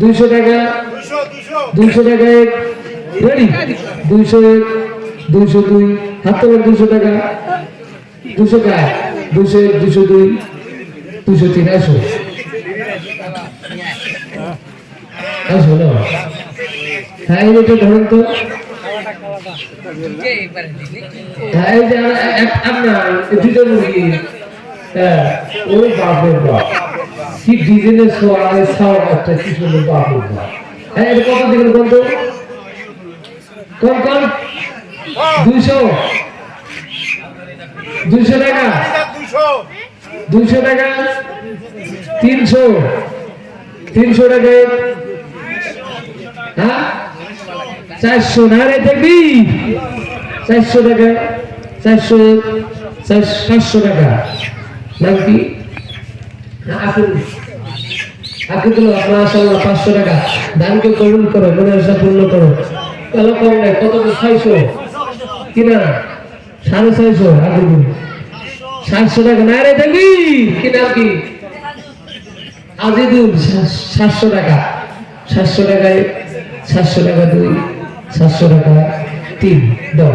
দুইশো টাকা। দুইশো টাকা এক দুইশো এক, দুইশো দুই হাত তোলেন দুইশো টাকা। দুশো টাকা দুশো এক দুশো দুই দুশো তিন আসো আসো না হ্যাঁ যে ধরুন তো। হ্যাঁ এই যে আপনার দুটো মুরগি। হ্যাঁ ওই বাপের বাপ। কি সাওয়া একটা হ্যাঁ এটা কত দিবেন কোন কোন টাকা। দুইশো টাকা। তিনশো। তিনশো টাকা। হ্যাঁ? চারশো। না রে, দেখবি? চারশো টাকা। চারশো চার- সাতশো টাকা। নাম পাঁচশো টাকা দানকে কবুল করো মনে আশা করো কালো কম নাই কত ছয়শো কিনা সাড়ে ছয়শো আকুল সাতশো টাকা। না রে দেখবি কি আজিদুল সা- সাতশো টাকা সাতশো টাকায় সাতশো টাকা দুই সাতশো টাকা তিন দাও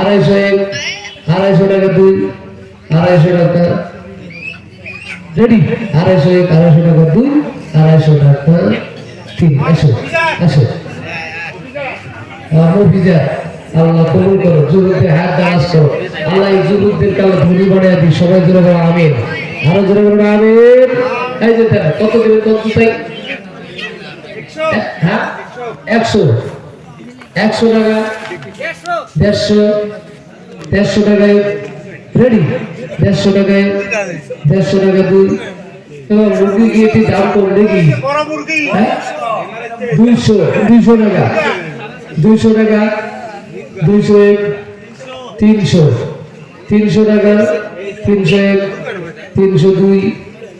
আড়াইশো এক আড়াইশো টাকা দুই আড়াইশো টাকা রেডি। আড়াইশো এক আড়াইশো টাকা দুই আড়াইশো টাকা তিন। আসো আসো। মফিজা আল্লাহ কবুল করো যুবকদের হাত করো। আল্লাহ এই যুবকদের কালো ধনী বানিয়ে দিই সবাই জোরে বলো আমিন। আরও জোরে বলো আমিন। এই যে কত দেবে কত চাই হ্যাঁ? একশো। একশো টাকা। দেড়শো দেড়শো টাকায় রেডি দেড়শো টাকায়, দেড়শো টাকা দুই। এবার মুরগি গিয়ে দাম করো দেখি হ্যাঁ? দুইশো দুইশো টাকা। দুইশো টাকা, দুইশো এক, তিনশো। তিনশো টাকা, তিনশো এক, তিনশো দুই।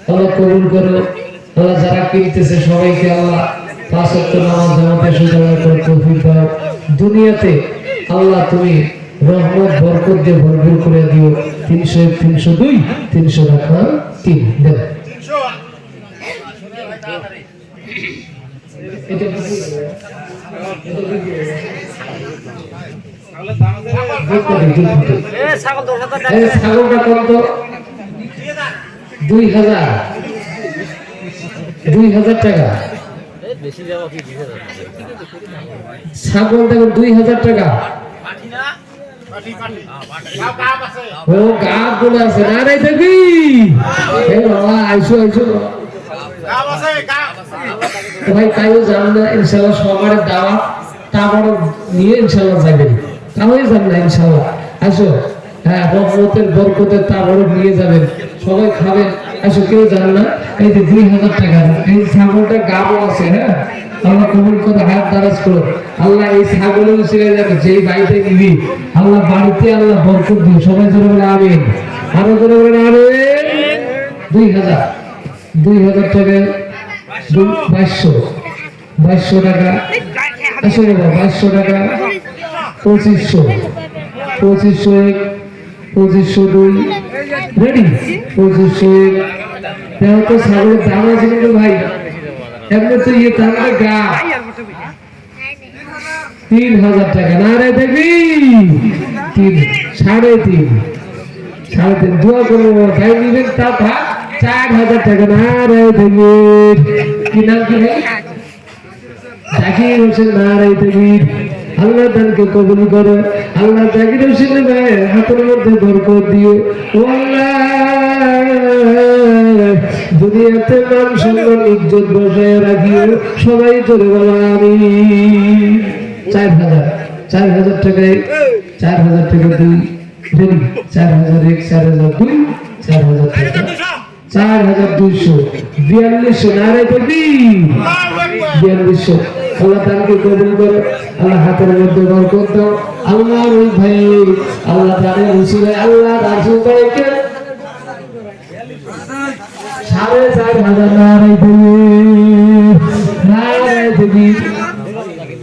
আল্লাহ কবুল করো আল্লাহ যারা কিনতেছে সবাইকে আল্লাহ দুনিয়াতে আল্লাহ তুমি রহমত, বরকত দিয়ে ভরপুর করে দিও। তিনশো এক, তিনশো দুই, তিনশো টাকা তিন ছাগলটা কত? দুই হাজার। দুই হাজার টাকা। ছাগল দেখো দুই হাজার টাকা। ও গা গুলো আছে। না বাবা, আইসো ভাই না সবার দাওয়া। তারপরে নিয়ে ইনশাল্লাহ যাবেন তাহলে না, ইনশাল্লাহ। আসো হ্যাঁ রহমতের বরকতের তারপরে নিয়ে যাবেন। সবাই খাবেন আসো কেউ জানে না? এই যে দুই হাজার টাকা, এই ছাগলটা গাবো আছে হ্যাঁ? আল্লাহ কবুল করে, হাত দারাজ করো। আল্লাহ এই ছাগলের উচিলে যাবে যেই বাড়িতে নিবি, আল্লাহ বাড়িতে আল্লাহ বরকত দিও সবাই জোরে বলে আমিন। আরও জোরে বলে আমিন। দুই হাজার। দুই হাজার টাকা দুই বাইশশো। বাইশশো টাকা। আসলে বাইশশো টাকা, পঁচিশশো। পঁচিশশো এক, পঁচিশশো দুই তো ইয়ে দাম গা। তিন হাজার টাকা। না রে দেখবি? তিন, সাড়ে তিন। সাড়ে তিন। দোয়া করব চার হাজার টাকা। না রে কি নাম কি ভাই? জাকির দেবীর। আল্লাহ দানকে কবুল করো, আল্লাহ জাকির হোসেন ভাই হাতের মধ্যে বরকত দিও ও আল্লাহ দুনিয়াতে মান সম্মান, ইজ্জত বসায় রাখিও, সবাই জোরে বলো আমি চার হাজার চার হাজার টাকায়, চার হাজার টাকা দুই রেডি চার হাজার এক, চার হাজার দুই, চার হাজার টাকা চার হাজার দুইশো, বিয়াল্লিশশো, নারায় জ্ঞান বিশ্ব আল্লাহ তাকে কবুল আল্লাহ হাতের মধ্যে বরকত আল্লাহ ওই ভাই, আল্লাহ উসিলে আল্লাহ সাড়ে চার হাজার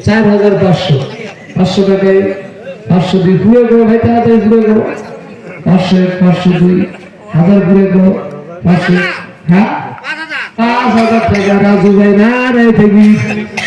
চার হাজার পাঁচশো। পাঁচশো পাঁচশো দুই ভাই পাঁচশো এক, পাঁচশো দুই হাজার পাঁচশো হ্যাঁ? পাঁচ হাজার টাকা রাজু ভাই দেবী হ্যাঁ?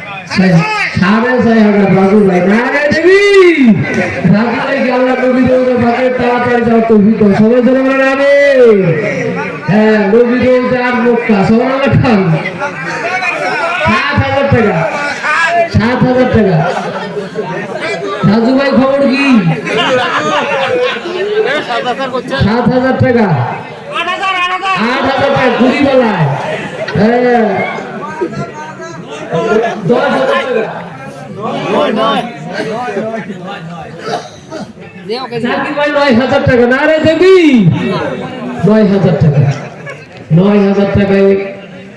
সাড়ে ছয় হাজার রাজু ভাই নারাই দেবী। রাজু ভাইকে আল্লাহ নবী দেবতা ভাগে তাড়াতাড়ি যাওয়ার তো ভিতর সবাই জোরে বলো আমি হ্যাঁ নবী দেবতা আর মক্কা সমান না খান সাত হাজার টাকা। সাত হাজার টাকা। রাজু ভাই খবর কি? সাত হাজার টাকা। আট হাজার টাকা ঘুরি বেলায় হ্যাঁ দশ হাজার টাকা জাকির ভাই হাজার টাকা না রে নয় হাজার টাকা নয় হাজার টাকায়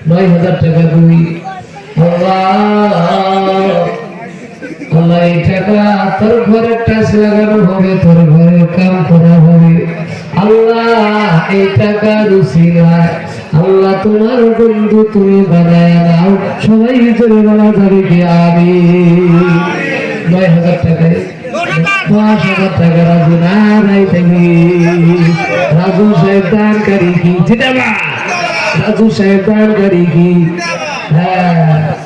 নয় হাজার টাকা তুমি আল্লাহ এই টাকা তোর ঘরে টাচ লাগানো হবে তোর ঘরে কাম করা হবে আল্লাহ এই টাকা রুচি আল্লাহ তোমার বন্ধু তুমি বানায় নাও। সবাই চলে বলা যাবে কি আমি নয় হাজার টাকায়। দশ হাজার টাকা রাজু নাই থাকি রাজু সাহেব দানকারী কি? জিন্দাবাদ। রাজু সাহেব কি? হ্যাঁ।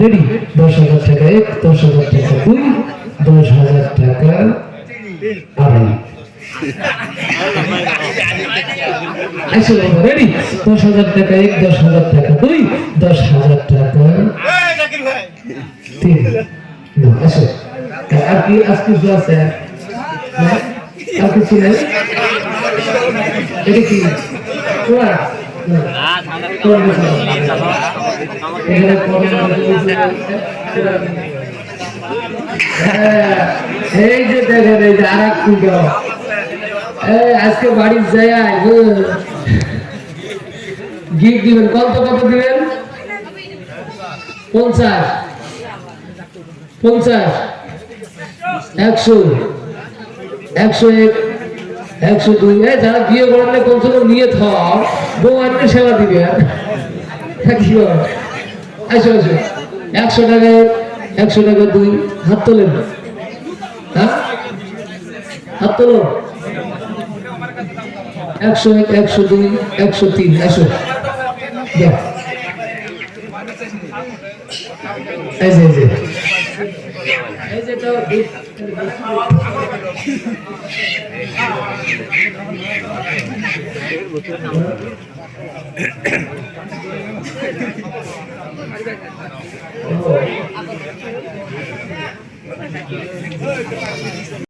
রেডি দশ হাজার টাকা এক, দশ হাজার টাকা দুই, দশ হাজার টাকা আড়াই। রেডি দশ হাজার টাকা এক, দশ হাজার টাকা দুই, দশ হাজার টাকা তিন। আসো আর কি আজ কিছু আছে আর কিছু নেই? এটা কি? এই যে দেখেন, এই যে আর আজকে বাড়ি যাই গিফট দিবেন। কত কত দিবেন? পঞ্চাশ। পঞ্চাশ। একশো। একশো এক। একশো দুই যারা বিয়ে করলে কমসে কম নিয়ে থাও বউ আনকে সেবা দিবে কি? আসো আসো। একশো টাকা এক, একশো টাকা দুই হাত তোলেন। হ্যাঁ? হাত তোলো। একশো এক একশো দুই একশো তিন আসো। এই যে। এই যে এই যে তো